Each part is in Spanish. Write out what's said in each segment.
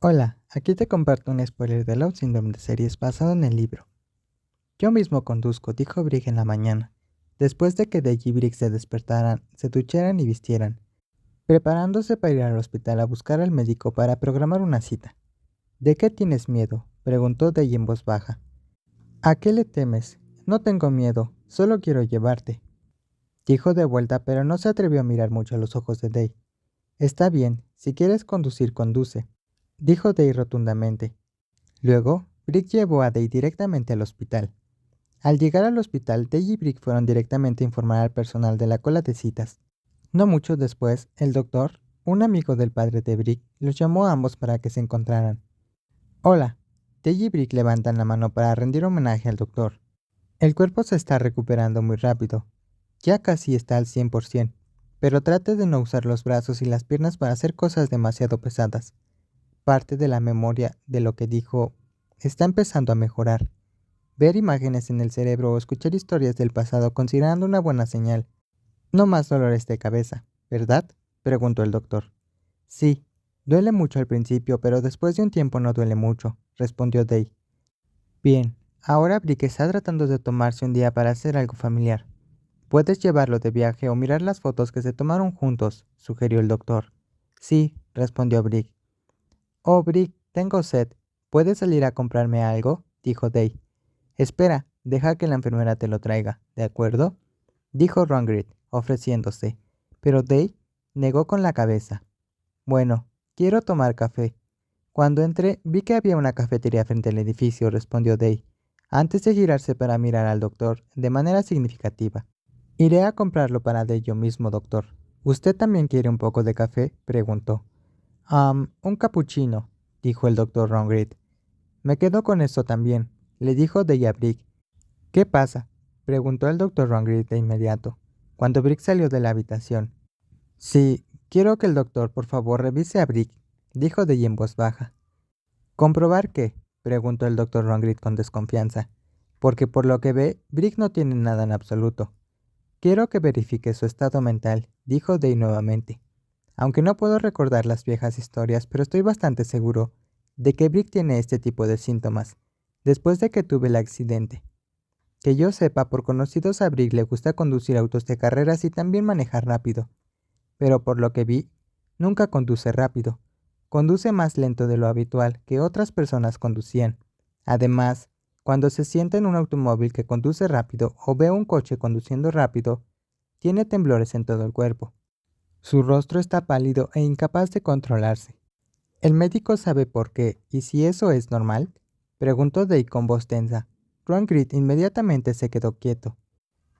Hola, aquí te comparto un spoiler de Love Syndrome de series basado en el libro. Yo mismo conduzco, dijo Brig en la mañana, después de que Deji y Brig se despertaran, se ducharan y vistieran, preparándose para ir al hospital a buscar al médico para programar una cita. ¿De qué tienes miedo? preguntó Deji en voz baja. ¿A qué le temes? No tengo miedo, solo quiero llevarte. Dijo de vuelta, pero no se atrevió a mirar mucho a los ojos de Day. Está bien, si quieres conducir, conduce dijo Day rotundamente. Luego, Brick llevó a Day directamente al hospital. Al llegar al hospital, Day y Brick fueron directamente a informar al personal de la cola de citas. No mucho después, el doctor, un amigo del padre de Brick, los llamó a ambos para que se encontraran. Hola. Day y Brick levantan la mano para rendir homenaje al doctor. El cuerpo se está recuperando muy rápido. Ya casi está al 100%, pero trate de no usar los brazos y las piernas para hacer cosas demasiado pesadas parte de la memoria de lo que dijo está empezando a mejorar. Ver imágenes en el cerebro o escuchar historias del pasado considerando una buena señal. No más dolores de cabeza, ¿verdad? preguntó el doctor. Sí, duele mucho al principio, pero después de un tiempo no duele mucho, respondió Day. Bien, ahora Brick está tratando de tomarse un día para hacer algo familiar. Puedes llevarlo de viaje o mirar las fotos que se tomaron juntos, sugirió el doctor. Sí, respondió Brick. Oh, Brick, tengo sed. ¿Puedes salir a comprarme algo? dijo Day. Espera, deja que la enfermera te lo traiga, ¿de acuerdo? dijo Rongrid, ofreciéndose. Pero Day negó con la cabeza. Bueno, quiero tomar café. Cuando entré, vi que había una cafetería frente al edificio, respondió Day, antes de girarse para mirar al doctor de manera significativa. Iré a comprarlo para Day yo mismo, doctor. ¿Usted también quiere un poco de café? preguntó un capuchino, dijo el doctor Rongrid. Me quedo con eso también, le dijo Deya Brick. ¿Qué pasa? preguntó el doctor Rongrid de inmediato, cuando Brick salió de la habitación. Sí, quiero que el doctor por favor revise a Brick, dijo Deya en voz baja. ¿Comprobar qué? preguntó el doctor Rongrid con desconfianza, porque por lo que ve, Brick no tiene nada en absoluto. Quiero que verifique su estado mental, dijo Day nuevamente. Aunque no puedo recordar las viejas historias, pero estoy bastante seguro de que Brick tiene este tipo de síntomas, después de que tuve el accidente. Que yo sepa, por conocidos a Brick le gusta conducir autos de carreras y también manejar rápido. Pero por lo que vi, nunca conduce rápido. Conduce más lento de lo habitual que otras personas conducían. Además, cuando se sienta en un automóvil que conduce rápido o ve un coche conduciendo rápido, tiene temblores en todo el cuerpo. Su rostro está pálido e incapaz de controlarse. ¿El médico sabe por qué y si eso es normal? Preguntó Day con voz tensa. Grit inmediatamente se quedó quieto.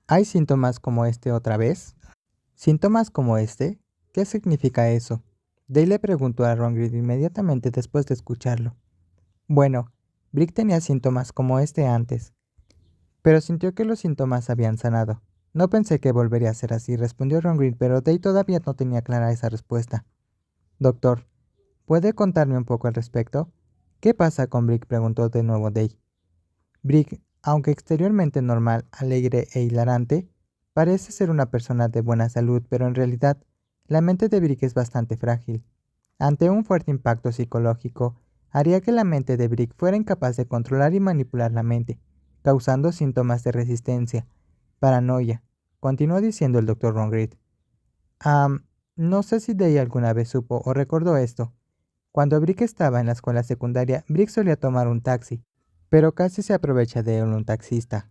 ¿Hay síntomas como este otra vez? ¿Síntomas como este? ¿Qué significa eso? Day le preguntó a Grit inmediatamente después de escucharlo. Bueno, Brick tenía síntomas como este antes, pero sintió que los síntomas habían sanado. No pensé que volvería a ser así, respondió Ron Green, pero Day todavía no tenía clara esa respuesta. Doctor, ¿puede contarme un poco al respecto? ¿Qué pasa con Brick? preguntó de nuevo Day. Brick, aunque exteriormente normal, alegre e hilarante, parece ser una persona de buena salud, pero en realidad la mente de Brick es bastante frágil. Ante un fuerte impacto psicológico, haría que la mente de Brick fuera incapaz de controlar y manipular la mente, causando síntomas de resistencia, paranoia, Continuó diciendo el doctor Rongrid. Ah, no sé si Day alguna vez supo o recordó esto. Cuando Brick estaba en la escuela secundaria, Brick solía tomar un taxi, pero casi se aprovecha de él un taxista.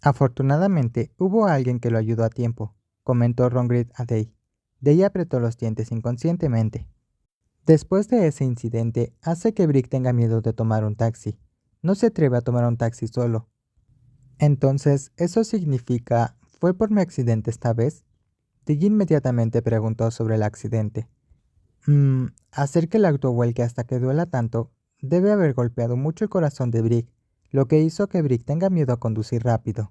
Afortunadamente, hubo alguien que lo ayudó a tiempo, comentó Rongrid a Day. Day apretó los dientes inconscientemente. Después de ese incidente, hace que Brick tenga miedo de tomar un taxi. No se atreve a tomar un taxi solo. Entonces, eso significa ¿Fue por mi accidente esta vez? Tiggy inmediatamente preguntó sobre el accidente. Mmm, hacer que el auto vuelque hasta que duela tanto debe haber golpeado mucho el corazón de Brick, lo que hizo que Brick tenga miedo a conducir rápido.